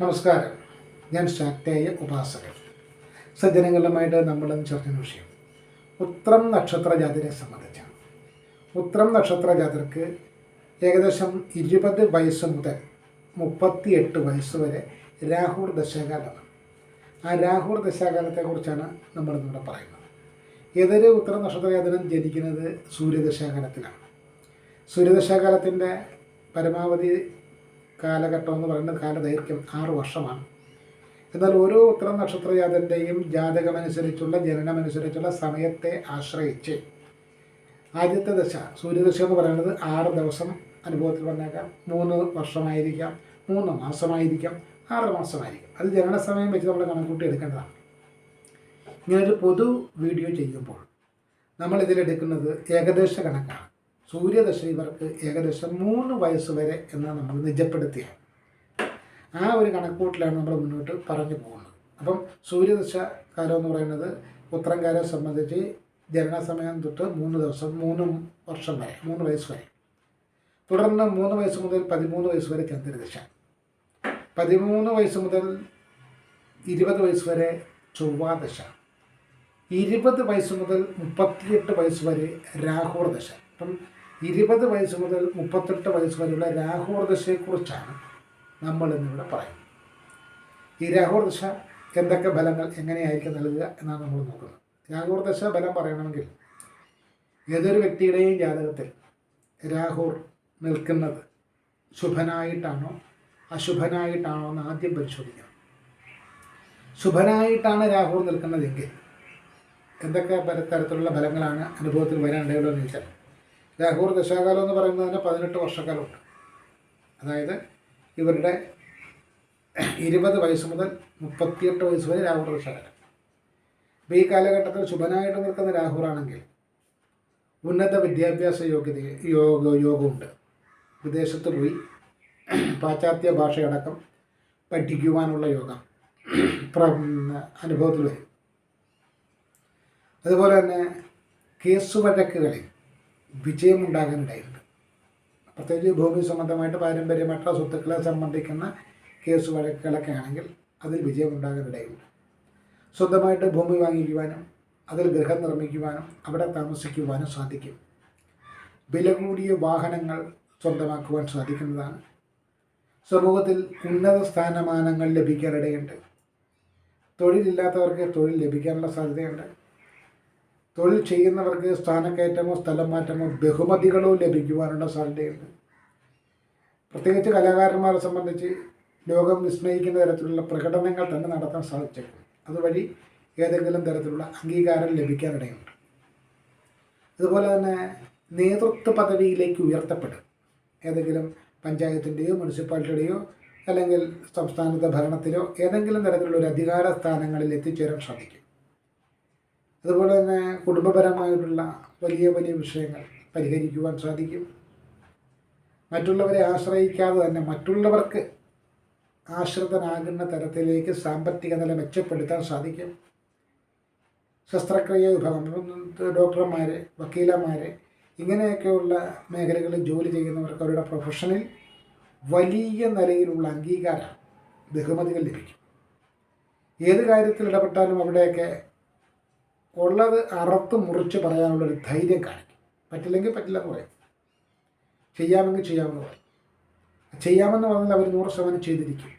നമസ്കാരം. ഞാൻ ശാക്തേയ ഉപാസകൻ. സജ്ജനങ്ങളുമായിട്ട് നമ്മൾ ചർച്ച വിഷയം ഉത്രം നക്ഷത്ര ജാതിരെ സംബന്ധിച്ചാണ് ഉത്രം നക്ഷത്ര ജാതർക്ക് ഏകദേശം ഇരുപത് വയസ്സ് മുതൽ മുപ്പത്തിയെട്ട് വയസ്സ് വരെ രാഹുർ ദശാകാലമാണ്. ആ രാഹുർ ദശാകാലത്തെക്കുറിച്ചാണ് നമ്മളിന്നിവിടെ പറയുന്നത്. ഏതൊരു ഉത്തര നക്ഷത്ര ജാതനം ജനിക്കുന്നത് സൂര്യദശാകാലത്തിലാണ്. സൂര്യദശാകാലത്തിന്റെ പരമാവധി കാലഘട്ടം എന്ന് പറയുന്നത് കാലദൈർഘ്യം ആറ് വർഷമാണ്. എന്നാൽ ഓരോ ഉത്തരം നക്ഷത്രജാതന്റെയും ജാതകമനുസരിച്ചുള്ള ജനനമനുസരിച്ചുള്ള സമയത്തെ ആശ്രയിച്ച് ആദ്യത്തെ ദശ സൂര്യദശ എന്ന് പറയുന്നത് ആറ് ദിവസം അനുഭവത്തിൽ വന്നേക്കാം. മൂന്ന് വർഷമായിരിക്കാം മൂന്ന് മാസമായിരിക്കാം ആറ് മാസമായിരിക്കും. അത് ജനന സമയം വെച്ച് നമ്മൾ കണക്കൂട്ടി എടുക്കേണ്ടതാണ്. ഇങ്ങനൊരു പൊതു വീഡിയോ ചെയ്യുമ്പോൾ നമ്മൾ ഇതിലെടുക്കുന്നത് ഏകദേശ കണക്കാണ്. സൂര്യദശ ഇവർക്ക് ഏകദേശം മൂന്ന് വയസ്സ് വരെ എന്ന് നമ്മൾ നിജപ്പെടുത്തിയാണ് ആ ഒരു കണക്കൂട്ടിലാണ് നമ്മൾ മുന്നോട്ട് പറഞ്ഞു പോകുന്നത്. അപ്പം സൂര്യദശ കാലം എന്ന് പറയുന്നത് ഉത്തരംകാരെ സംബന്ധിച്ച് ജനന സമയം തൊട്ട് മൂന്ന് ദിവസം മൂന്ന് വർഷം വരെ മൂന്ന് വയസ്സ് വരെ. തുടർന്ന് മൂന്ന് വയസ്സ് മുതൽ പതിമൂന്ന് വയസ്സ് വരെ ചന്ദ്രദശ. പതിമൂന്ന് വയസ്സ് മുതൽ ഇരുപത് വയസ്സ് വരെ ചൊവ്വാദശ. ഇരുപത് വയസ്സ് മുതൽ മുപ്പത്തിയെട്ട് വയസ്സ് വരെ രാഹുർ ദശ അപ്പം ഇരുപത് വയസ്സ് മുതൽ മുപ്പത്തെട്ട് വയസ്സ് വരെയുള്ള രാഹുർദശയെക്കുറിച്ചാണ് നമ്മൾ ഇന്നിവിടെ പറയുന്നത്. ഈ രാഹുർദശ എന്തൊക്കെ ബലങ്ങൾ എങ്ങനെയായിരിക്കും നൽകുക എന്നാണ് നമ്മൾ നോക്കുന്നത്. രാഹുർദശ ബലം പറയണമെങ്കിൽ ഏതൊരു വ്യക്തിയുടെയും ജാതകത്തിൽ രാഹുർ നിൽക്കുന്നത് ശുഭനായിട്ടാണോ അശുഭനായിട്ടാണോ എന്ന് ആദ്യം പരിശോധിക്കണം. ശുഭനായിട്ടാണ് രാഹുർ നിൽക്കുന്നതെങ്കിൽ എന്തൊക്കെ പല തരത്തിലുള്ള ഫലങ്ങളാണ് അനുഭവത്തിൽ വരാനിടയുള്ളതെന്ന് ചോദിച്ചാൽ രാഹുർ ദശാകാലം എന്ന് പറയുന്നതിന് പതിനെട്ട് വർഷക്കാലമുണ്ട്. അതായത് ഇവരുടെ ഇരുപത് വയസ്സ് മുതൽ മുപ്പത്തിയെട്ട് വയസ്സ് വരെ രാഹുർ ദശാകാലം. അപ്പോൾ ഈ കാലഘട്ടത്തിൽ ശുഭനായിട്ട് നിൽക്കുന്ന രാഹുറാണെങ്കിൽ ഉന്നത വിദ്യാഭ്യാസ യോഗ്യത യോഗ യോഗമുണ്ട്. വിദേശത്ത് പോയി പാശ്ചാത്യ ഭാഷയടക്കം പഠിക്കുവാനുള്ള യോഗം അനുഭവത്തിൽ വരും. അതുപോലെ തന്നെ കേസ് വഴക്കുകളിൽ വിജയമുണ്ടാകാനിടയുണ്ട് പ്രത്യേകിച്ച് ഭൂമി സംബന്ധമായിട്ട് പാരമ്പര്യമായിട്ടുള്ള സ്വത്തുക്കളെ സംബന്ധിക്കുന്ന കേസ് വഴക്കുകളൊക്കെ ആണെങ്കിൽ അതിൽ വിജയമുണ്ടാകാനിടയുണ്ട് സ്വന്തമായിട്ട് ഭൂമി വാങ്ങിക്കുവാനും അതിൽ ഗൃഹം നിർമ്മിക്കുവാനും അവിടെ താമസിക്കുവാനും സാധിക്കും. വില കൂടിയ വാഹനങ്ങൾ സ്വന്തമാക്കുവാൻ സാധിക്കുന്നതാണ്. സമൂഹത്തിൽ ഉന്നത സ്ഥാനമാനങ്ങൾ ലഭിക്കാനിടയുണ്ട്. തൊഴിലില്ലാത്തവർക്ക് തൊഴിൽ ലഭിക്കാനുള്ള സാധ്യതയുണ്ട്. തൊഴിൽ ചെയ്യുന്നവർക്ക് സ്ഥാനക്കയറ്റമോ സ്ഥലം മാറ്റമോ ബഹുമതികളോ ലഭിക്കുവാനുള്ള സാധ്യതയുണ്ട്. പ്രത്യേകിച്ച് കലാകാരന്മാരെ സംബന്ധിച്ച് ലോകം വിസ്മയിക്കുന്ന തരത്തിലുള്ള പ്രകടനങ്ങൾ തന്നെ നടത്താൻ സാധിച്ചേക്കും. അതുവഴി ഏതെങ്കിലും തരത്തിലുള്ള അംഗീകാരം ലഭിക്കാനിടയുണ്ട്. അതുപോലെ തന്നെ നേതൃത്വ പദവിയിലേക്ക് ഉയർത്തപ്പെടും. ഏതെങ്കിലും പഞ്ചായത്തിന്റെയോ മുനിസിപ്പാലിറ്റിയുടെയോ അല്ലെങ്കിൽ സംസ്ഥാനത്തെ ഭരണത്തിലോ ഏതെങ്കിലും തരത്തിലുള്ള ഒരു അധികാര സ്ഥാനങ്ങളിൽ എത്തിച്ചേരാൻ സാധിക്കും. അതുപോലെ തന്നെ കുടുംബപരമായിട്ടുള്ള വലിയ വലിയ വിഷയങ്ങൾ പരിഹരിക്കുവാൻ സാധിക്കും. മറ്റുള്ളവരെ ആശ്രയിക്കാതെ തന്നെ മറ്റുള്ളവർക്ക് ആശ്രിതനാകുന്ന തരത്തിലേക്ക് സാമ്പത്തിക നില മെച്ചപ്പെടുത്താൻ സാധിക്കും. ശസ്ത്രക്രിയ വിഭാഗം ഡോക്ടർമാർ വക്കീലന്മാർ ഇങ്ങനെയൊക്കെയുള്ള മേഖലകളിൽ ജോലി ചെയ്യുന്നവർക്ക് അവരുടെ പ്രൊഫഷനിൽ വലിയ നിലയിലുള്ള അംഗീകാരം ബഹുമതികൾ ലഭിക്കും. ഏത് കാര്യത്തിൽ ഇടപെട്ടാലും അവിടെയൊക്കെ ഉള്ളത് അറുത്ത് മുറിച്ച് പറയാനുള്ളൊരു ധൈര്യം കാണിക്കും. പറ്റില്ലെങ്കിൽ പറ്റില്ല എന്ന് പറയും. ചെയ്യാമെങ്കിൽ ചെയ്യാമെന്ന് പറയും. ചെയ്യാമെന്ന് പറഞ്ഞാൽ അവർ നൂറ് ശതമാനം ചെയ്തിരിക്കും.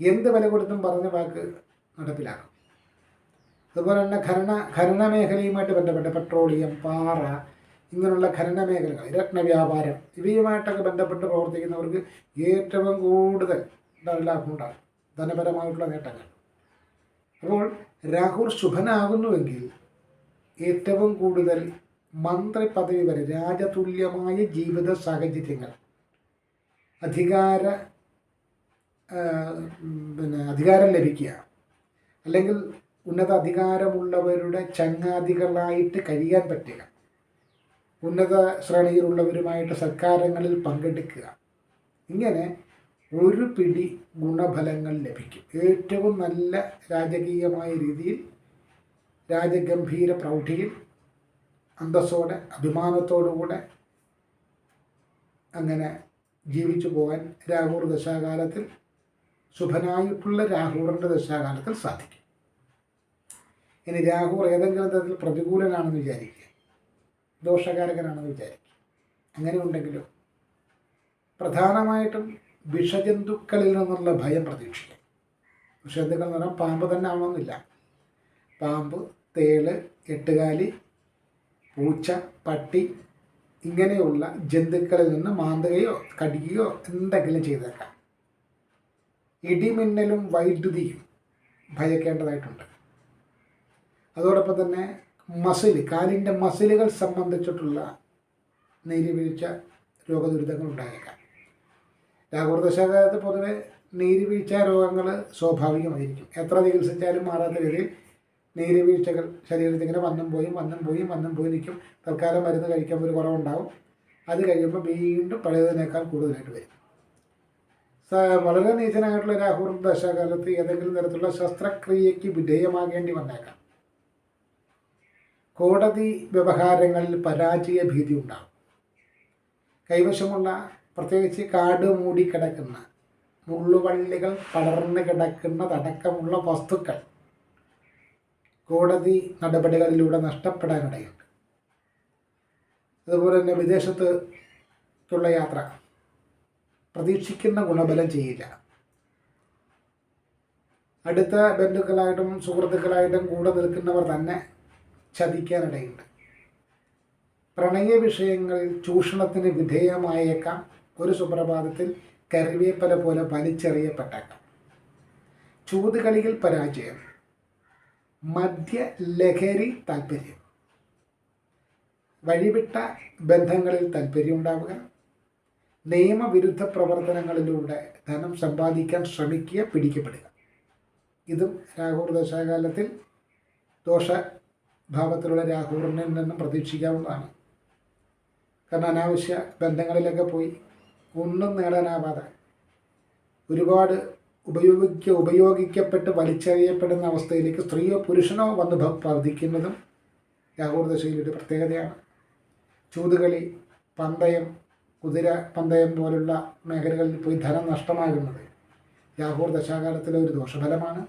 എന്ത് വില കൊടുത്തും പറഞ്ഞ വാക്ക് നടപ്പിലാക്കും. അതുപോലെ തന്നെ ഖനന ഖനന മേഖലയുമായിട്ട് ബന്ധപ്പെട്ട പെട്രോളിയം പാറ ഇങ്ങനെയുള്ള ഖനന മേഖലകൾ രത്നവ്യാപാരം ഇവയുമായിട്ടൊക്കെ ബന്ധപ്പെട്ട് പ്രവർത്തിക്കുന്നവർക്ക് ഏറ്റവും കൂടുതൽ ലാഭമുണ്ടാകും ധനപരമായിട്ടുള്ള നേട്ടങ്ങൾ. അപ്പോൾ രാഹുൽ ശുഭനാകുന്നുവെങ്കിൽ ഏറ്റവും കൂടുതൽ മന്ത്രി പദവി വരെ രാജതുല്യമായ ജീവിത സാഹചര്യങ്ങൾ അധികാര പിന്നെ അധികാരം ലഭിക്കുക അല്ലെങ്കിൽ ഉന്നത അധികാരമുള്ളവരുടെ ചങ്ങാതികളായിട്ട് കഴിയാൻ പറ്റുക ഉന്നത ശ്രേണിയിലുള്ളവരുമായിട്ട് സർക്കാരങ്ങളിൽ പങ്കെടുക്കുക ഇങ്ങനെ ഒരു പിടി ഗുണഫലങ്ങൾ ലഭിക്കും. ഏറ്റവും നല്ല രാജകീയമായ രീതിയിൽ രാജഗംഭീര പ്രൗഢിയിൽ അന്തസ്സോടെ അഭിമാനത്തോടുകൂടെ അങ്ങനെ ജീവിച്ചു പോകാൻ രാഹുർ ദശാകാലത്തിൽ ശുഭനായിട്ടുള്ള രാഹൂറിന്റെ ദശാകാലത്തിൽ സാധിക്കും. ഇനി രാഹു ഏതെങ്കിലും തരത്തിൽ പ്രതികൂലനാണെന്ന് വിചാരിക്കുക. ദോഷകാരകനാണെന്ന് വിചാരിക്കുക. അങ്ങനെ ഉണ്ടെങ്കിലും പ്രധാനമായിട്ടും വിഷജന്തുക്കളിൽ നിന്നുള്ള ഭയം പ്രതീക്ഷിക്കും. വിഷജന്തുക്കൾ എന്ന് പറഞ്ഞാൽ പാമ്പ് തന്നെ ആവണമെന്നില്ല. പാമ്പ് തേൾ എട്ടുകാലി പൂച്ച പട്ടി ഇങ്ങനെയുള്ള ജന്തുക്കളിൽ നിന്ന് മാന്തുകയോ കടിക്കുകയോ എന്തെങ്കിലും ചെയ്തേക്കാം. ഇടിമിന്നലും വൈദ്യുതിയും ഭയക്കേണ്ടതായിട്ടുണ്ട്. അതോടൊപ്പം തന്നെ മസിൽ കാലിന്റെ മസിലുകൾ സംബന്ധിച്ചിട്ടുള്ള നീരിവീഴ്ച രോഗദുരിതങ്ങൾ ഉണ്ടായേക്കാം. രാഹുർദശാകാലത്ത് പൊതുവെ നീരിവീഴ്ച രോഗങ്ങൾ സ്വാഭാവികമായിരിക്കും. എത്ര ചികിത്സിച്ചാലും മാറാത്ത രീതിയിൽ നീരുവീഴ്ചകൾ ശരീരത്തിൽ ഇങ്ങനെ വന്നും പോയും വന്നും പോയും വന്നും പോയി നിൽക്കും. തൽക്കാലം മരുന്ന് കഴിക്കാൻ ഒരു കുറവുണ്ടാവും. അത് കഴിയുമ്പോൾ വീണ്ടും പഴയതിനേക്കാൾ കൂടുതലായിട്ട് വരും. വളരെ നീചനായിട്ടുള്ള രാഹുർ ദശാകാലത്ത് ഏതെങ്കിലും തരത്തിലുള്ള ശസ്ത്രക്രിയയ്ക്ക് വിധേയമാകേണ്ടി വന്നേക്കാം. കോടതി വ്യവഹാരങ്ങളിൽ പരാജയ ഭീതി ഉണ്ടാകും കൈവശമുള്ള പ്രത്യേകിച്ച് കാട് മൂടി കിടക്കുന്ന മുള്ളുവള്ളികൾ പടർന്നു കിടക്കുന്നതടക്കമുള്ള വസ്തുക്കൾ കോടതി നടപടികളിലൂടെ നഷ്ടപ്പെടാനിടയുണ്ട് അതുപോലെ തന്നെ വിദേശത്തുള്ള യാത്ര പ്രതീക്ഷിക്കുന്ന ഗുണബലം ചെയ്യില്ല. അടുത്ത ബന്ധുക്കളായിട്ടും സുഹൃത്തുക്കളായിട്ടും കൂടെ നിൽക്കുന്നവർ തന്നെ ചതിക്കാനിടയുണ്ട് പ്രണയ വിഷയങ്ങളിൽ ചൂഷണത്തിന് വിധേയമായേക്കാം. ഒരു സുപ്രഭാതത്തിൽ കറിവേപ്പല പോലെ വലിച്ചെറിയപ്പെട്ടേക്കാം. ചൂതുകളിയിൽ പരാജയം. മദ്യ ലഹരി താല്പര്യം. വഴിവിട്ട ബന്ധങ്ങളിൽ താല്പര്യം ഉണ്ടാവുക. നിയമവിരുദ്ധ പ്രവർത്തനങ്ങളിലൂടെ ധനം സമ്പാദിക്കാൻ ശ്രമിക്കുക പിടിക്കപ്പെടുക. ഇതും രാഹുർ ദശാകാലത്തിൽ ദോഷഭാവത്തിലുള്ള രാഹുറിനെ നിന്നും പ്രതീക്ഷിക്കാവുന്നതാണ്. കാരണം അനാവശ്യ ബന്ധങ്ങളിലൊക്കെ പോയി ഒന്നും നേടാനാവാതെ ഒരുപാട് ഉപയോഗിക്ക ഉപയോഗിക്കപ്പെട്ട് വലിച്ചെറിയപ്പെടുന്ന അവസ്ഥയിലേക്ക് സ്ത്രീയോ പുരുഷനോ വന്ന് പതിക്കുന്നതും ദശയിൽ ഒരു പ്രത്യേകതയാണ്. ചൂതുകളി പന്തയം കുതിര പന്തയം പോലുള്ള മേഖലകളിൽ പോയി ധനം നഷ്ടമാകുന്നത് യാഹൂർ ദശാകാലത്തിലെ ഒരു ദോഷഫലമാണ്.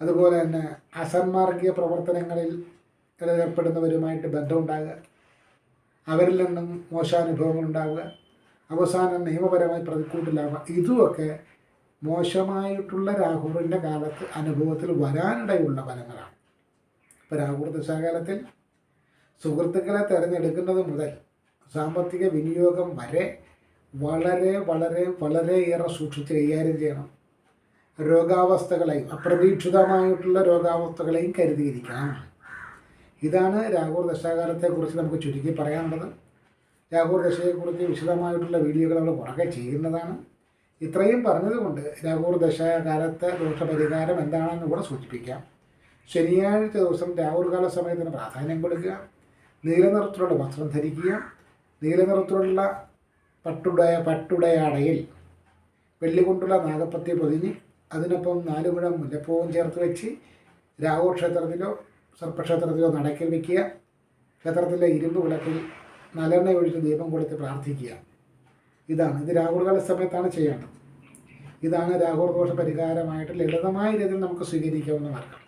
അതുപോലെ തന്നെ അസന്മാർഗീയ പ്രവർത്തനങ്ങളിൽ ഏർപ്പെടുന്നവരുമായിട്ട് ബന്ധമുണ്ടാകുക. അവരിൽ നിന്നും മോശാനുഭവങ്ങൾ ഉണ്ടാവുക അവസാനം നിയമപരമായി പ്രതിക്കൂട്ടിലാവുക ഇതുമൊക്കെ മോശമായിട്ടുള്ള രാഹുറിന്റെ കാലത്ത് അനുഭവത്തിൽ വരാനിടയുള്ള ഫലങ്ങളാണ്. ഇപ്പോൾ രാഹുർ ദശാകാലത്തിൽ സുഹൃത്തുക്കളെ തിരഞ്ഞെടുക്കുന്നത് മുതൽ സാമ്പത്തിക വിനിയോഗം വരെ വളരെ വളരെ വളരെയേറെ സൂക്ഷിച്ച് കൈകാര്യം ചെയ്യണം. രോഗാവസ്ഥകളെയും അപ്രതീക്ഷിതമായിട്ടുള്ള രോഗാവസ്ഥകളെയും കരുതിയിരിക്കണം. ഇതാണ് രാഹുർ ദശാകാലത്തെക്കുറിച്ച് നമുക്ക് ചുരുക്കി പറയാനുള്ളത്. രാഹുർ ദശയെക്കുറിച്ച് വിശദമായിട്ടുള്ള വീഡിയോകൾ നമ്മൾ പുറകെ ചെയ്യുന്നതാണ്. ഇത്രയും പറഞ്ഞതുകൊണ്ട് രാഹുർ ദശാകാലത്തെ ദോഷപരിഹാരം എന്താണെന്ന് കൂടെ സൂചിപ്പിക്കാം. ശനിയാഴ്ച ദിവസം രാഹുർകാല സമയത്തിന് പ്രാധാന്യം കൊടുക്കുക. നീലനിറത്തിലുള്ള വസ്ത്രം ധരിക്കുക. നീലനിറത്തിലുള്ള പട്ടുടയ പട്ടുടയാടയിൽ വെള്ളി കൊണ്ടുള്ള നാഗപ്പത്തി പൊതിഞ്ഞ് അതിനൊപ്പം നാല് മുഴം മുല്ലപ്പൂവും ചേർത്ത് വെച്ച് രാഹു ക്ഷേത്രത്തിലോ സർപ്പക്ഷേത്രത്തിലോ നടക്കി വയ്ക്കുക ക്ഷേത്രത്തിലെ ഇരുമ്പ് വിളക്കിൽ നല്ലെണ്ണ ഒഴിച്ച് ദീപം കൊടുത്ത് പ്രാർത്ഥിക്കുക. ഇതാണ്. ഇത് രാഹുൽകാല സമയത്താണ് ചെയ്യേണ്ടത്. ഇതാണ് രാഹുൽ ദോഷ പരിഹാരമായിട്ട് ലളിതമായ രീതിയിൽ നമുക്ക് സ്വീകരിക്കാവുന്ന മാർഗം.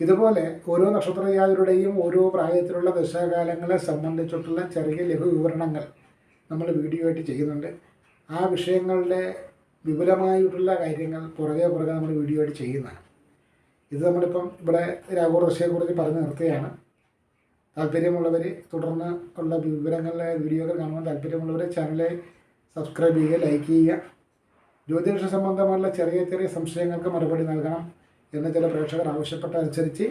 ഇതുപോലെ ഓരോ നക്ഷത്രജാതരുടെയും ഓരോ പ്രായത്തിലുള്ള ദശാകാലങ്ങളെ സംബന്ധിച്ചിട്ടുള്ള ചെറിയ ലഘു വിവരണങ്ങൾ നമ്മൾ വീഡിയോ ആയിട്ട് ചെയ്യുന്നുണ്ട്. ആ വിഷയങ്ങളുടെ വിപുലമായിട്ടുള്ള കാര്യങ്ങൾ പുറകെ പുറകെ നമ്മൾ വീഡിയോ ആയിട്ട് ചെയ്യുന്നതാണ്. ഇത് നമ്മളിപ്പം ഇവിടെ രാഘവ ദശയെക്കുറിച്ച് പറഞ്ഞു നിർത്തുകയാണ്. താല്പര്യമുള്ളവർ തുടർന്ന് ഉള്ള വിവരങ്ങളിലെ വീഡിയോകൾ കാണുവാൻ താല്പര്യമുള്ളവർ ചാനലെ സബ്സ്ക്രൈബ് ചെയ്യുക ലൈക്ക് ചെയ്യുക. ജ്യോതിഷ സംബന്ധമായുള്ള ചെറിയ ചെറിയ സംശയങ്ങൾക്ക് മറുപടി നൽകണം എന്ന് ചില പ്രേക്ഷകർ ആവശ്യപ്പെട്ടതനുസരിച്ച്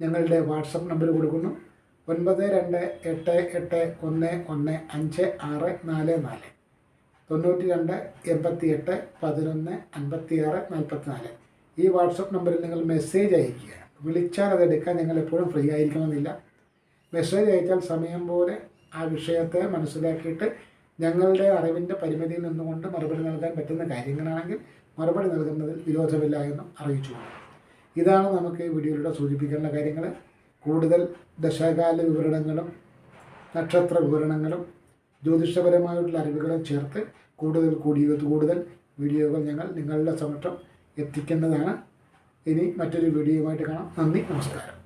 ഞങ്ങളുടെ വാട്സപ്പ് നമ്പർ കൊടുക്കുന്നു. ഒൻപത് രണ്ട് എട്ട് എട്ട് ഒന്ന് ഒന്ന് അഞ്ച് ആറ് നാല് നാല്. തൊണ്ണൂറ്റി രണ്ട് എൺപത്തി എട്ട് പതിനൊന്ന് അൻപത്തി ആറ് നാൽപ്പത്തി നാല് ഈ വാട്സപ്പ് നമ്പറിൽ നിങ്ങൾ മെസ്സേജ് അയക്കുക വിളിച്ചാൽ അതെടുക്കാൻ ഞങ്ങൾ എപ്പോഴും ഫ്രീ ആയിരിക്കണമെന്നില്ല. മെസ്സേജ് അയച്ചാൽ സമയം പോലെ ആ വിഷയത്തെ മനസ്സിലാക്കിയിട്ട് ഞങ്ങളുടെ അറിവിന്റെ പരിമിതിയിൽ നിന്നുകൊണ്ട് മറുപടി നൽകാൻ പറ്റുന്ന കാര്യങ്ങളാണെങ്കിൽ മറുപടി നൽകുന്നതിൽ വിരോധമില്ല എന്നും അറിയിച്ചു. ഇതാണ് നമുക്ക് ഈ വീഡിയോയിലൂടെ സൂചിപ്പിക്കേണ്ട കാര്യങ്ങൾ. കൂടുതൽ ദശകാല വിവരണങ്ങളും നക്ഷത്ര വിവരണങ്ങളും ജ്യോതിഷപരമായിട്ടുള്ള അറിവുകളും ചേർത്ത് കൂടുതൽ കൂടി കൂടുതൽ വീഡിയോകൾ ഞങ്ങൾ നിങ്ങളുടെ സമക്ഷം എത്തിക്കേണ്ടതാണ് ഇനി മറ്റൊരു വീഡിയോയുമായിട്ട് കാണാം. നന്ദി നമസ്കാരം.